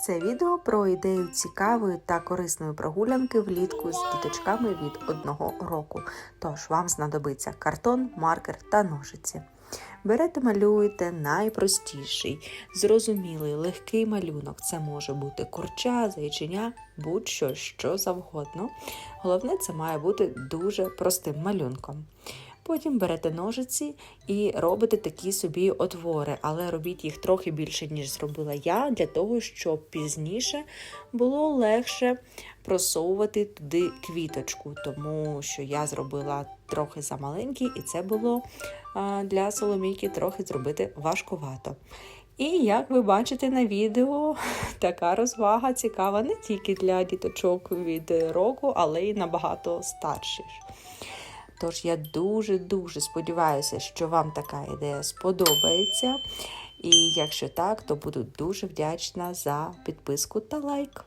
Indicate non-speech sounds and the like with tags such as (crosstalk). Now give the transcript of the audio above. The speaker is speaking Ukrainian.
Це відео про ідею цікавої та корисної прогулянки влітку з діточками від одного року. Тож вам знадобиться картон, маркер та ножиці. Берете, малюєте найпростіший, зрозумілий, легкий малюнок. Це може бути курча, зайчиня, будь-що що завгодно. Головне, це має бути дуже простим малюнком. Потім берете ножиці і робите такі собі отвори, але робіть їх трохи більше, ніж зробила я, для того, щоб пізніше було легше просовувати туди квіточку, тому що я зробила трохи замаленький, і це було для соломійки трохи зробити важкувато. І як ви бачите на відео, (laughs) така розвага цікава не тільки для діточок від року, але й набагато старших. Тож я дуже-дуже сподіваюся, що вам така ідея сподобається. І якщо так, то буду дуже вдячна за підписку та лайк.